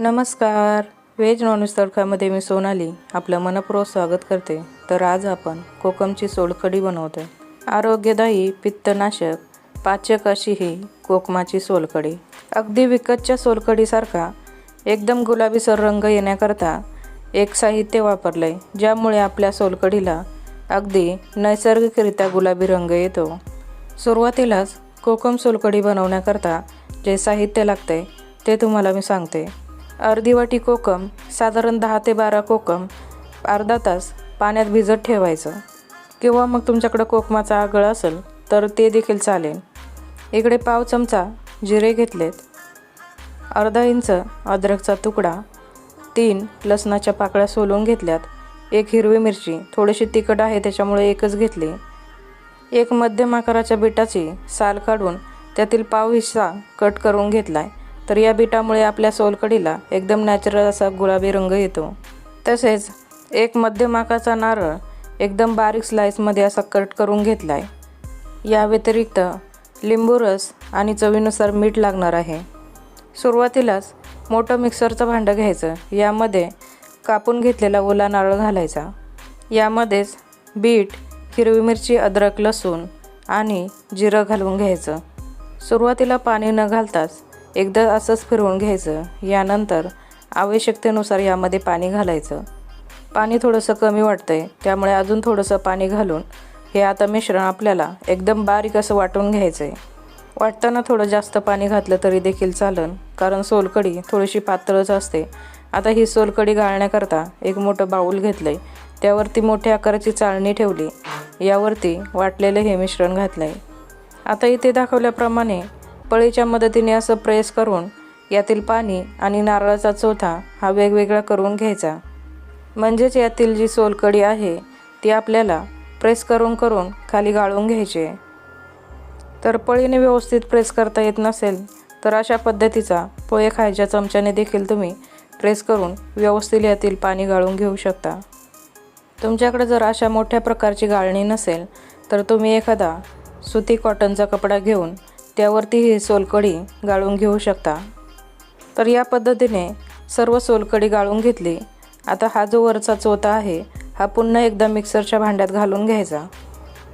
नमस्कार. Veg non veg तडकामध्ये मी सोनाली आपलं मनपूर्वक स्वागत करते. तर आज आपण कोकमची सोलकढी आहे आरोग्यदायी पित्तनाशक पाचक अशी ही कोकमाची सोलकढी. अगदी विकतच्या सोलकढीसारखा एकदम गुलाबीसर रंग येण्याकरता एक साहित्य वापरलं आहे ज्यामुळे आपल्या सोलकढीला अगदी नैसर्गिकरित्या गुलाबी रंग येतो. सुरुवातीलाच कोकम सोलकढी बनवण्याकरता जे साहित्य लागते ते तुम्हाला मी सांगते. अर्धी वाटी कोकम साधारण दहा ते बारा कोकम अर्धा तास पाण्यात भिजत ठेवायचं. किंवा मग तुमच्याकडं कोकमाचा आगळ असेल तर ते देखील चालेल. इकडे पाव चमचा जिरे घेतलेत. अर्धा इंच अद्रकचा तुकडा. तीन लसणाच्या पाकळ्या सोलून घेतल्यात. एक हिरवी मिरची थोडीशी तिखट आहे त्याच्यामुळे एकच घेतली. एक मध्यम आकाराच्या बिटाची साल काढून त्यातील पाव हिस्सा कट करून घेतला आहे तर या बिटामुळे आपल्या सोलकडीला एकदम नॅचरल असा गुलाबी रंग येतो. तसेच एक मध्यम आकाराचा नारळ एकदम बारीक स्लाईसमध्ये असा कट करून घेतला आहे या व्यतिरिक्त लिंबू रस आणि चवीनुसार मीठ लागणार आहे. सुरुवातीलाच मोठं मिक्सरचं भांडं घ्यायचं. यामध्ये कापून घेतलेला ओला नारळ घालायचा. यामध्येच बीट हिरवी मिरची अद्रक लसूण आणि जिरं घालून घ्यायचं. सुरुवातीला पाणी न घालताच एकदा असंच फिरवून घ्यायचं. यानंतर आवश्यकतेनुसार यामध्ये पाणी घालायचं. पाणी थोडंसं कमी वाटतं आहे त्यामुळे अजून थोडंसं पाणी घालून हे आता मिश्रण आपल्याला एकदम बारीक असं वाटून घ्यायचं आहे वाटताना थोडं जास्त पाणी घातलं तरी देखील चालन कारण सोलकढी थोडीशी पातळच असते. आता ही सोलकढी गाळण्याकरता एक मोठं बाऊल घेतलं आहे त्यावरती मोठ्या आकाराची चाळणी ठेवली. यावरती वाटलेलं हे मिश्रण घातलं आहे आता इथे दाखवल्याप्रमाणे पळीच्या मदतीने असं प्रेस करून यातील पाणी आणि नारळाचा चोथा हा वेगवेगळा करून घ्यायचा. म्हणजेच यातील जी सोलकढी आहे ती आपल्याला प्रेस करून करून खाली गाळून घ्यायची. आहे तर पळीने व्यवस्थित प्रेस करता येत नसेल तर अशा पद्धतीचा पोहे खायच्या चमच्याने देखील तुम्ही प्रेस करून व्यवस्थित यातील पाणी गाळून घेऊ शकता. तुमच्याकडे जर अशा मोठ्या प्रकारची गाळणी नसेल तर तुम्ही एखादा सुती कॉटनचा कपडा घेऊन त्यावरती ही सोलकढी गाळून घेऊ शकता. तर या पद्धतीने सर्व सोलकढी गाळून घेतली. आता हा जो वरचा चोथा आहे हा पुन्हा एकदा मिक्सरच्या भांड्यात घालून घ्यायचा.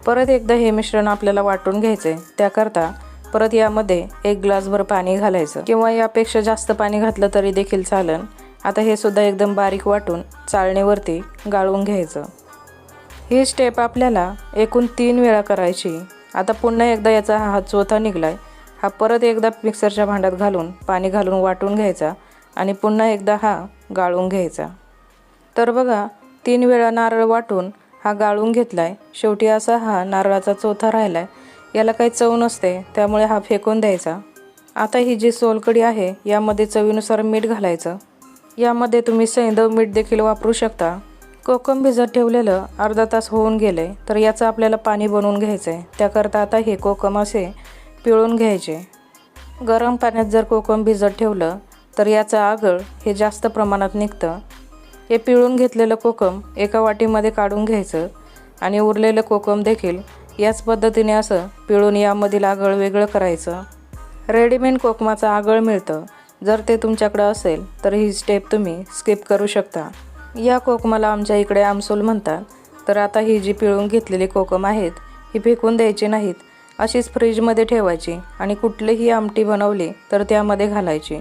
परत एकदा हे मिश्रण आपल्याला वाटून घ्यायचे. त्याकरता परत यामध्ये एक ग्लासभर पाणी घालायचं. किंवा यापेक्षा जास्त पाणी घातलं तरी देखील चालन. आता हे सुद्धा एकदम बारीक वाटून चाळणीवरती गाळून घ्यायचं. ही स्टेप आपल्याला एकूण तीन वेळा करायची. आता पुन्हा एकदा याचा हा चोथा निघलाय. हा परत एकदा मिक्सरच्या भांड्यात घालून पाणी घालून वाटून घ्यायचा आणि पुन्हा एकदा हा गाळून घ्यायचा. तर बघा तीन वेळा नारळ वाटून हा गाळून घेतला आहे शेवटी असा हा नारळाचा चोथा आहे याला काही चव नसते त्यामुळे हा फेकून द्यायचा. आता ही जी सोलकडी आहे यामध्ये चवीनुसार मीठ घालायचं. यामध्ये तुम्ही सैंधव मीठ देखील वापरू शकता. कोकम भिजत ठेवलेलं अर्धा तास होऊन गेले तर याचं आपल्याला पाणी बनवून घ्यायचं आहे त्याकरता आता हे कोकम असे पिळून घ्यायचे. गरम पाण्यात जर कोकम भिजत ठेवलं तर याचं आगळ हे जास्त प्रमाणात निघतं. हे पिळून घेतलेलं कोकम एका वाटीमध्ये काढून घ्यायचं आणि उरलेलं कोकम देखील याच पद्धतीने असं पिळून यामधील आगळ वेगळं करायचं. रेडीमेड कोकमाचं आगळ मिळतं. जर ते तुमच्याकडं असेल तर ही स्टेप तुम्ही स्किप करू शकता. या कोकमाला आमच्या इकडे आमसोल म्हणतात. तर आता ही जी पिळून घेतलेली कोकम आहेत ही फेकून द्यायची नाहीत. अशीच फ्रीजमध्ये ठेवायची आणि कुठलीही आमटी बनवली तर त्यामध्ये घालायची.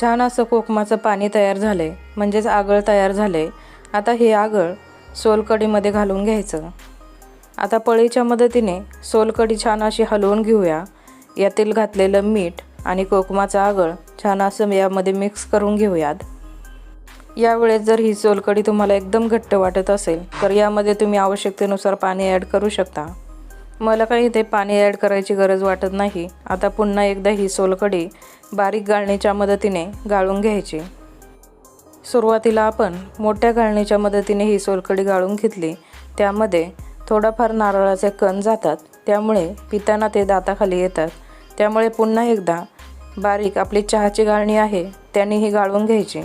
छान असं कोकमाचं पाणी तयार झालं आहे म्हणजेच आगळ तयार झालं आहे आता हे आगळ सोलकढीमध्ये घालून घ्यायचं. आता पळीच्या मदतीने सोलकढी छान अशी हलवून घेऊया. यातील घातलेलं मीठ आणि कोकमाचं आगळ छान असं यामध्ये मिक्स करून घेऊयात. यावेळेस जर ही सोलकढी तुम्हाला एकदम घट्ट वाटत असेल तर यामध्ये तुम्ही आवश्यकतेनुसार पाणी ॲड करू शकता. मला काही इथे पाणी ॲड करायची गरज वाटत नाही. आता पुन्हा एकदा ही सोलकढी बारीक गाळणीच्या मदतीने गाळून घ्यायची. सुरुवातीला आपण मोठ्या गाळणीच्या मदतीने ही सोलकढी गाळून घेतली. त्यामध्ये थोडाफार नारळाचे कण जातात. त्यामुळे पिताना ते दाताखाली येतात. त्यामुळे पुन्हा एकदा बारीक आपली चहाची गाळणी आहे त्याने ही गाळून घ्यायची.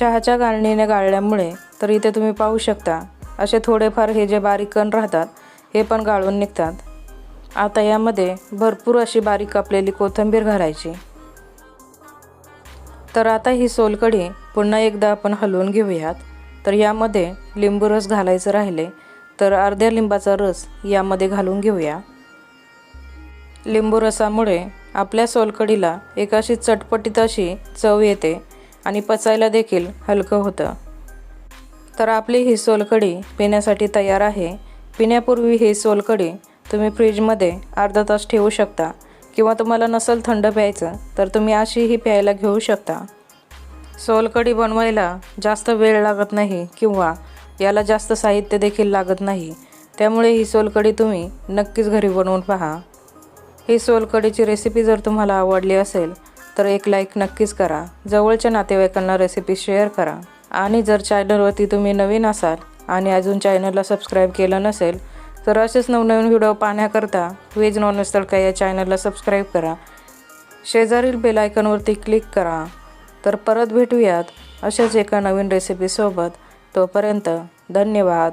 चहाच्या गाळणीने गाळल्यामुळे तर इथे तुम्ही पाहू शकता असे थोडेफार हे जे बारीक कण राहतात हे पण गाळून निघतात. आता यामध्ये भरपूर अशी बारीक कापलेली कोथिंबीर घालायची. तर आता ही सोलकढी पुन्हा एकदा आपण हलवून घेऊयात. तर यामध्ये लिंबू रस घालायचं राहिले तर अर्ध्या लिंबाचा रस यामध्ये घालून घेऊया. लिंबू रसामुळे आपल्या सोलकडीला एक अशी चटपटीत अशी चव येते आणि पचायला देखील हलकं होतं. तर आपली ही सोलकढी पिण्यासाठी तयार आहे. पिण्यापूर्वी ही सोलकढी तुम्ही फ्रीजमध्ये अर्धा तास ठेवू शकता. किंवा तुम्हाला नसेल थंड प्यायचं तर तुम्ही अशीही प्यायला घेऊ शकता. सोलकढी बनवायला जास्त वेळ लागत नाही किंवा याला जास्त साहित्य देखील लागत नाही. त्यामुळे ही सोलकढी तुम्ही नक्कीच घरी बनवून पहा. ही सोलकढीची रेसिपी जर तुम्हाला आवडली असेल तर एक लाईक नक्कीच करा. जवळच्या नातेवाईकांना रेसिपी शेअर करा. आणि जर चॅनलवरती तुम्ही नवीन असाल आणि अजून चॅनलला सबस्क्राईब केलं नसेल तर असेच नवनवीन व्हिडिओ पाहण्याकरता व्हेज नॉनव्हेज तडका या चॅनलला सबस्क्राईब करा. शेजारील बेलायकनवरती क्लिक करा. तर परत भेटूयात अशाच एका नवीन रेसिपीसोबत तोपर्यंत धन्यवाद.